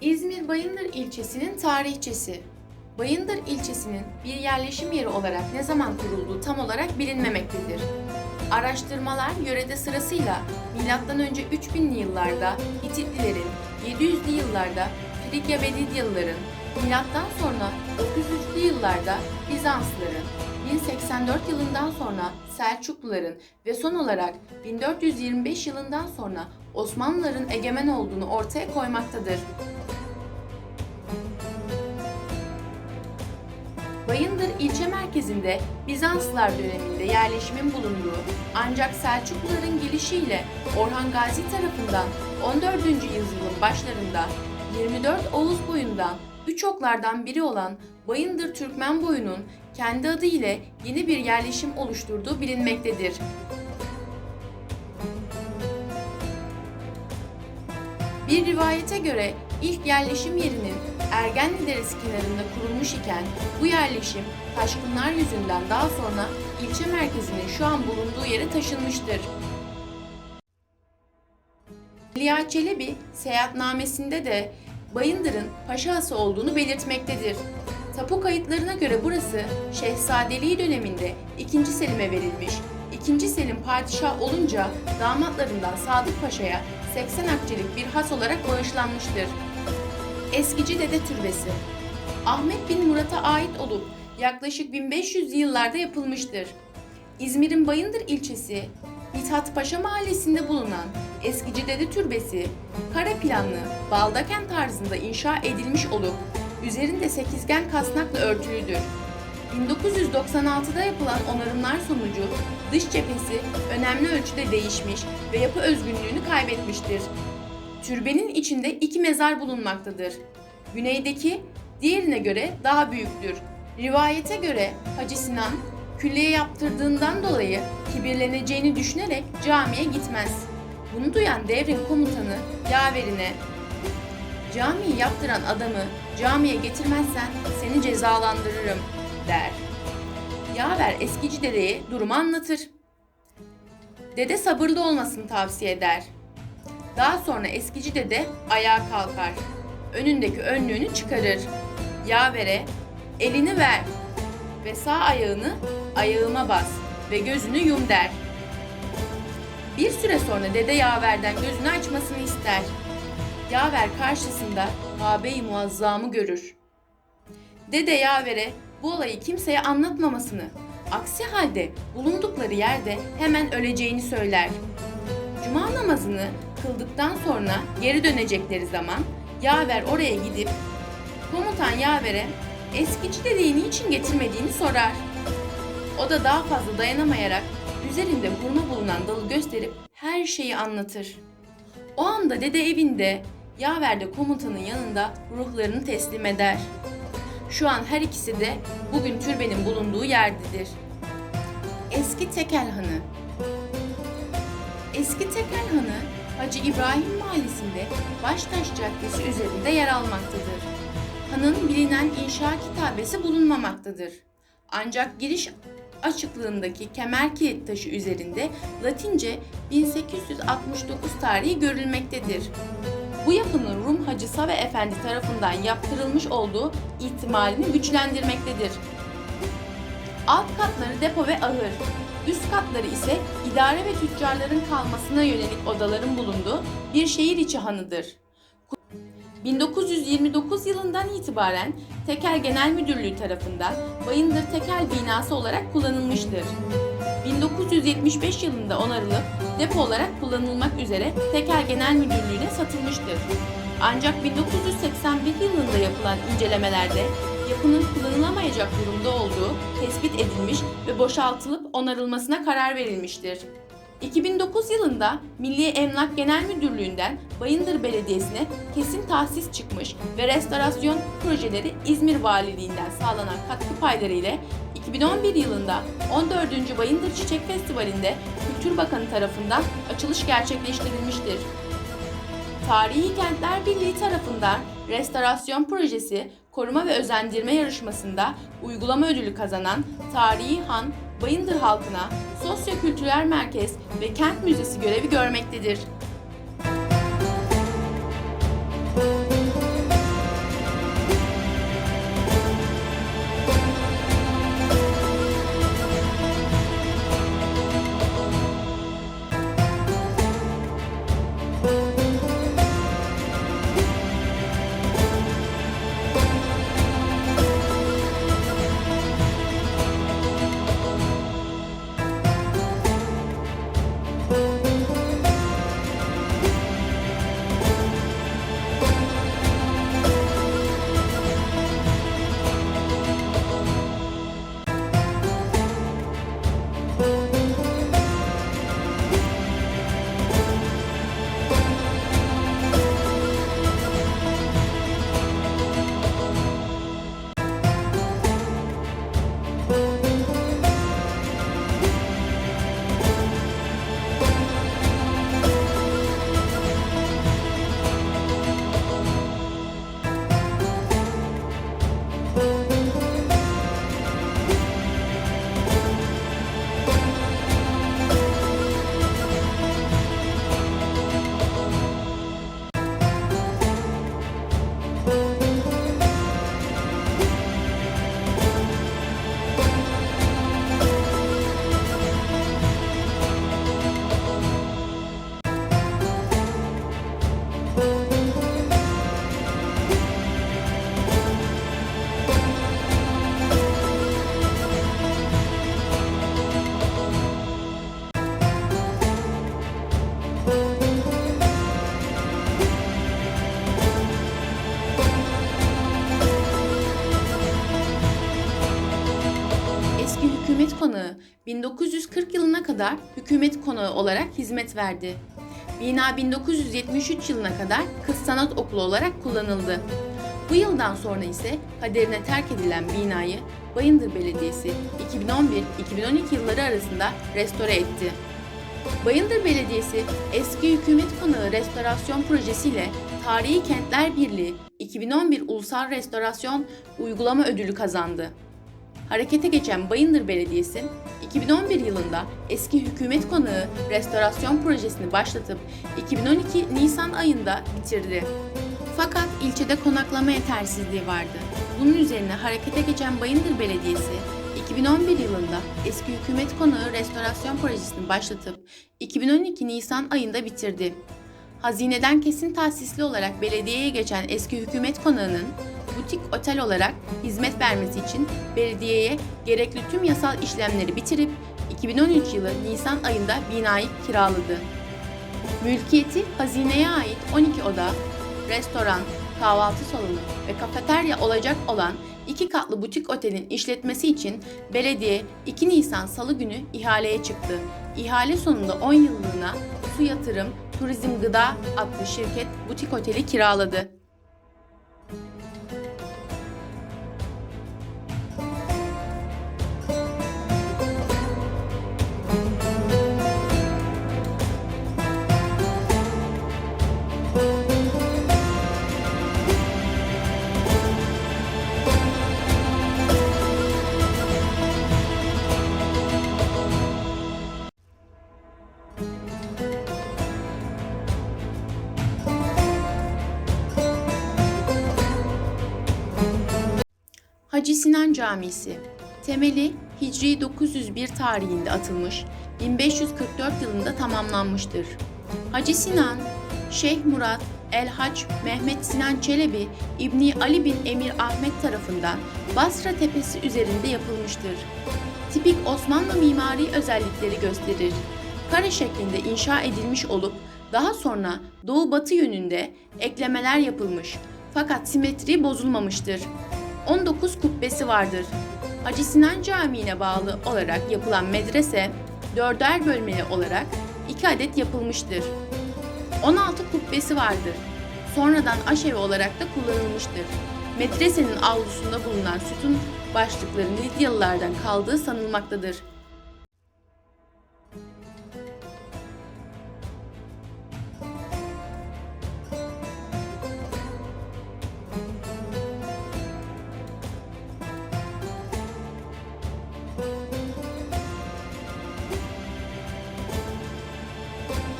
İzmir Bayındır ilçesinin tarihçesi. Bayındır ilçesinin bir yerleşim yeri olarak ne zaman kurulduğu tam olarak bilinmemektedir. Araştırmalar yörede sırasıyla M.Ö. 3000'li yıllarda Hititlilerin, 700'lü yıllarda Frigya ve Lidyalıların, milattan sonra 900'lü yıllarda Bizanslıların, 1084 yılından sonra Selçukluların ve son olarak 1425 yılından sonra Osmanlıların egemen olduğunu ortaya koymaktadır. Bayındır ilçe merkezinde Bizanslılar döneminde yerleşimin bulunduğu ancak Selçukluların gelişiyle Orhan Gazi tarafından 14. yüzyılın başlarında 24 Oğuz boyundan üç oklardan biri olan Bayındır Türkmen boyunun kendi adı ile yeni bir yerleşim oluşturduğu bilinmektedir. Bir rivayete göre ilk yerleşim yerinin Ergenli Deresi kenarında kurulmuş iken bu yerleşim taşkınlar yüzünden daha sonra ilçe merkezinin şu an bulunduğu yere taşınmıştır. Liya Çelebi seyahatnamesinde de Bayındır'ın Paşası olduğunu belirtmektedir. Tapu kayıtlarına göre burası Şehzadeliği döneminde 2. Selim'e verilmiş. 2. Selim padişah olunca damatlarından Sadık Paşa'ya 80 akçelik bir has olarak bağışlanmıştır. Eskici Dede Türbesi Ahmet bin Murat'a ait olup yaklaşık 1500 yıllarda yapılmıştır. İzmir'in Bayındır ilçesi Mithat Paşa mahallesinde bulunan Eskici Dede Türbesi, kare planlı, baldaken tarzında inşa edilmiş olup üzerinde sekizgen kasnakla örtülüdür. 1996'da yapılan onarımlar sonucu dış cephesi önemli ölçüde değişmiş ve yapı özgünlüğünü kaybetmiştir. Türbenin içinde iki mezar bulunmaktadır. Güneydeki diğerine göre daha büyüktür. Rivayete göre Hacı Sinan külleye yaptırdığından dolayı kibirleneceğini düşünerek camiye gitmez. Bunu duyan devrin komutanı yaverine camiyi yaptıran adamı camiye getirmezsen seni cezalandırırım der. Yaver eskici dedeye durumu anlatır. Dede sabırlı olmasını tavsiye eder. Daha sonra eskici dede ayağa kalkar. Önündeki önlüğünü çıkarır. Yavere elini ver ve sağ ayağını ayağıma bas ve gözünü yum der. Bir süre sonra dede yaverden gözünü açmasını ister. Yaver karşısında Kabe-i Muazzam'ı görür. Dede yavere bu olayı kimseye anlatmamasını, aksi halde bulundukları yerde hemen öleceğini söyler. Cuma namazını kıldıktan sonra geri dönecekleri zaman yaver oraya gidip komutan yavere eskici dedeyi niçin getirmediğini sorar. O da daha fazla dayanamayarak üzerinde hurma bulunan dalı gösterip her şeyi anlatır. O anda dede evinde, yaver de komutanın yanında ruhlarını teslim eder. Şu an her ikisi de bugün türbenin bulunduğu yerdedir. Eski Tekel Hanı Eski Tekel Hanı, Hacı İbrahim Mahallesi'nde Baştaş Caddesi üzerinde yer almaktadır. Hanın bilinen inşa kitabesi bulunmamaktadır. Ancak giriş açıklığındaki kemer kilit taşı üzerinde Latince 1869 tarihi görülmektedir. Bu yapının Rum Hacı Save Efendi tarafından yaptırılmış olduğu ihtimalini güçlendirmektedir. Alt katları depo ve ahır, üst katları ise idare ve tüccarların kalmasına yönelik odaların bulunduğu bir şehir içi hanıdır. 1929 yılından itibaren Tekel Genel Müdürlüğü tarafından Bayındır Tekel binası olarak kullanılmıştır. 1975 yılında onarılıp depo olarak kullanılmak üzere Tekel Genel Müdürlüğü'ne satılmıştır. Ancak 1981 yılında yapılan incelemelerde yapının kullanılamayacak durumda olduğu tespit edilmiş ve boşaltılıp onarılmasına karar verilmiştir. 2009 yılında Milli Emlak Genel Müdürlüğü'nden Bayındır Belediyesi'ne kesin tahsis çıkmış ve restorasyon projeleri İzmir Valiliğinden sağlanan katkı payları ile 2011 yılında 14. Bayındır Çiçek Festivali'nde Kültür Bakanı tarafından açılış gerçekleştirilmiştir. Tarihi Kentler Birliği tarafından restorasyon projesi koruma ve özendirme yarışmasında uygulama ödülü kazanan Tarihi Han Bayındır halkına sosyo-kültürel merkez ve kent müzesi görevi görmektedir. Hükümet Konağı 1940 yılına kadar hükümet konağı olarak hizmet verdi. Bina 1973 yılına kadar Kız Sanat Okulu olarak kullanıldı. Bu yıldan sonra ise kaderine terk edilen binayı Bayındır Belediyesi 2011-2012 yılları arasında restore etti. Bayındır Belediyesi eski hükümet konağı restorasyon projesiyle Tarihi Kentler Birliği 2011 Ulusal Restorasyon Uygulama Ödülü kazandı. Harekete geçen Bayındır Belediyesi 2011 yılında eski hükümet konağı restorasyon projesini başlatıp 2012 Nisan ayında bitirdi. Fakat ilçede konaklama yetersizliği vardı. Bunun üzerine harekete geçen Bayındır Belediyesi 2011 yılında eski hükümet konağı restorasyon projesini başlatıp 2012 Nisan ayında bitirdi. Hazineden kesin tahsisli olarak belediyeye geçen eski hükümet konağının butik otel olarak hizmet vermesi için belediyeye gerekli tüm yasal işlemleri bitirip 2013 yılı Nisan ayında binayı kiraladı. Mülkiyeti hazineye ait 12 oda, restoran, kahvaltı salonu ve kafeterya olacak olan iki katlı butik otelin işletmesi için belediye 2 Nisan Salı günü ihaleye çıktı. İhale sonunda 10 yıllığına Su Yatırım Turizm Gıda adlı şirket butik oteli kiraladı. Hacı Sinan Camisi Temeli Hicri 901 tarihinde atılmış, 1544 yılında tamamlanmıştır. Hacı Sinan, Şeyh Murat El-Hac Mehmet Sinan Çelebi İbni Ali bin Emir Ahmet tarafından Basra Tepesi üzerinde yapılmıştır. Tipik Osmanlı mimari özellikleri gösterir. Kare şeklinde inşa edilmiş olup daha sonra doğu-batı yönünde eklemeler yapılmış fakat simetri bozulmamıştır. 19 kubbesi vardır. Hacı Sinan Camii'ne bağlı olarak yapılan medrese dörder bölmeli olarak iki adet yapılmıştır. 16 kubbesi vardır. Sonradan aşevi olarak da kullanılmıştır. Medresenin avlusunda bulunan sütun başlıkları Lidyalılardan kaldığı sanılmaktadır.